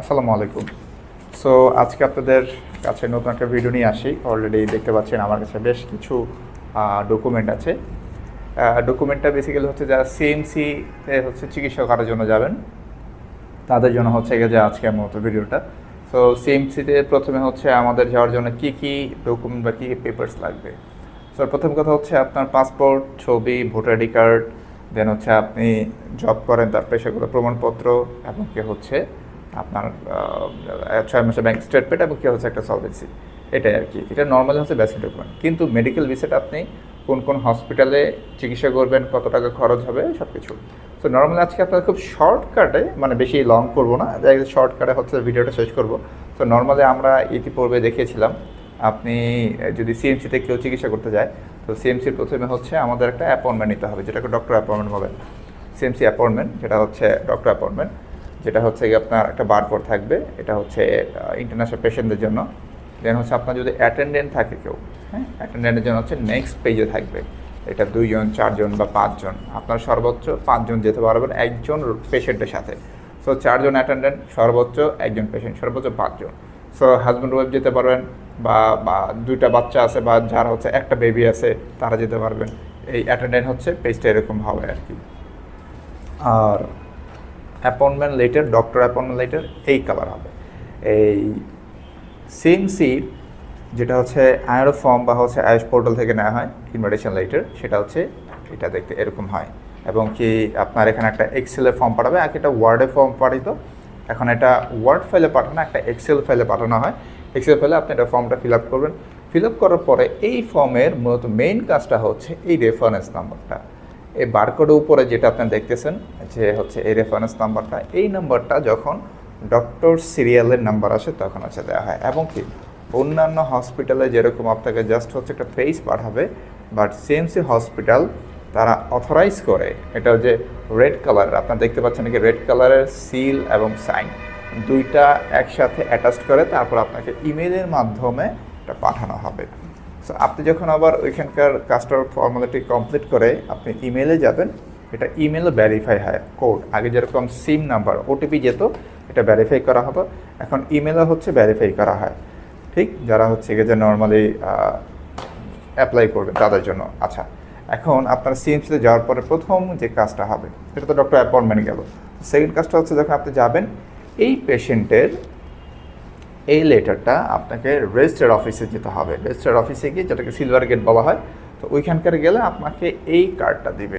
আসসালামু আলাইকুম। সো আজকে আপনাদের কাছে নতুন একটা ভিডিও নিয়ে আসি। অলরেডি দেখতে পাচ্ছেন আমার কাছে বেশ কিছু ডকুমেন্ট আছে। ডকুমেন্টটা বেসিক্যালি হচ্ছে যারা সিএমসিতে হচ্ছে চিকিৎসা করার জন্য যাবেন, তাদের জন্য হচ্ছে গিয়ে যে আজকের মতো ভিডিওটা সো সিএমসিতে প্রথমে হচ্ছে আমাদের যাওয়ার জন্য কি কি ডকুমেন্ট বা কী কী পেপার্স লাগবে? সো প্রথম কথা হচ্ছে আপনার পাসপোর্ট ছবি ভোটার আইডি কার্ড দেন হচ্ছে আপনি জব করেন তার পেশাগত প্রমাণপত্র, এবং কি হচ্ছে আপনার ছয় মাসের ব্যাংক স্টেটমেন্ট এবং কি হচ্ছে একটা সলভেন্সি এটাই আর কি। এটা নর্মালি হচ্ছে বেসিক ডকুমেন্ট কিন্তু মেডিকেল ভিসেট আপনি কোন কোন হসপিটালে চিকিৎসা করবেন, কত টাকা খরচ হবে সব কিছু সো নর্মালি আজকে আপনার খুব শর্টকাটে মানে বেশি লং করব না শর্টকাটে হচ্ছে ভিডিওটা শেষ করব। সো নর্মালি আমরা ইতিপূর্বে দেখিয়েছিলাম, আপনি যদি সিএমসিতে কেউ চিকিৎসা করতে যায়, তো সিএমসির প্রথমে হচ্ছে আমাদের একটা অ্যাপয়েন্টমেন্ট নিতে হবে, যেটাকে ডক্টর অ্যাপয়েন্টমেন্ট বলে। সিএমসি অ্যাপয়েন্টমেন্ট যেটা হচ্ছে ডক্টর অ্যাপয়েন্টমেন্ট যেটা হচ্ছে আপনার একটা বারকোড থাকবে, এটা হচ্ছে ইন্টারন্যাশনাল পেশেন্টদের জন্য। দেন হচ্ছে আপনার যদি অ্যাটেন্ডেন্ট থাকে কেউ হ্যাঁ? অ্যাটেন্ডেন্টের জন্য হচ্ছে নেক্সট পেজে থাকবে। এটা দুইজন, চারজন বা পাঁচজন। আপনার সর্বোচ্চ পাঁচজন যেতে পারবেন একজন পেশেন্টের সাথে। সো চারজন অ্যাটেন্ডেন্ট সর্বোচ্চ একজন পেশেন্ট সর্বোচ্চ পাঁচজন। সো হাজব্যান্ড ওয়াইফ যেতে পারবেন বা বা দুইটা বাচ্চা আছে বা যারা হচ্ছে একটা বেবি আছে, তারা যেতে পারবেন। এই অ্যাটেন্ডেন্ট হচ্ছে পেজটা এরকম হবে আর কি। আর appointment letter doctor appointment letter এই কালার হবে। এই সিএমসির যেটা হচ্ছে আয়রো ফর্ম বা হচ্ছে আয়ুষ পোর্টাল থেকে নেওয়া হয় ইনভাইটেশন লেটার সেটা হচ্ছে এটা দেখতে এরকম হয়। এবং কি আপনার এখানে একটা এক্সেলের ফর্ম পাঠাবে আর একটা ওয়ার্ডে ফর্ম পাঠিত এখন এটা ওয়ার্ড ফাইলে পাঠানো, একটা এক্সেল ফাইলে পাঠানো হয়। এক্সেল ফাইলে আপনি এটা ফর্মটা ফিল আপ করবেন। ফিল আপ করার পরে এই ফর্মের মূলত মেইন কাজটা হচ্ছে এই রেফারেন্স নাম্বারটা এই বারকোডের উপরে যেটা আপনি দেখতেছেন, যে হচ্ছে এই রেফারেন্স নাম্বারটা এই নাম্বারটা যখন ডক্টর সিরিয়ালের নাম্বার আসে তখন হচ্ছে দেওয়া হয়। এবং কি, অন্যান্য হসপিটালে যেরকম আপনাকে জাস্ট হচ্ছে একটা ফেস পাঠাবে বাট সিএমসি হসপিটাল তারা অথরাইজ করে। এটা যে রেড কালারের আপনারা দেখতে পাচ্ছেন নাকি রেড কালারের সিল এবং সাইন দুইটা একসাথে অ্যাটাচ করে, তারপর আপনাকে ইমেলের মাধ্যমে এটা পাঠানো হবে। আপনি যখন আবার ওইখানকার কাস্টমার ফর্মালিটি কমপ্লিট করে আপনি ইমেলে যাবেন, এটা ইমেলও ভ্যারিফাই হয়। কোড আগে যেরকম সিম নাম্বার ওটিপি যেত, এটা ভ্যারিফাই করা হতো এখন ইমেলও হচ্ছে ভ্যারিফাই করা হয়। ঠিক? যারা হচ্ছে যে নর্মালি অ্যাপ্লাই করবে তাদের জন্য। আচ্ছা এখন আপনার সিএমসিতে যাওয়ার পরে প্রথম যে কাজটা হবে সেটা তো ডক্টর অ্যাপয়েন্টমেন্ট গেল। সেকেন্ড কাজটা হচ্ছে যখন আপনি যাবেন, এই পেশেন্টের এই লেটারটা আপনাকে রেজিস্টার অফিসে যেতে হবে। রেজিস্টার অফিসে গিয়ে যেটাকে সিলভার গেট বলা হয়, তো ওইখানকার গেলে আপনাকে এই কার্ডটা দিবে।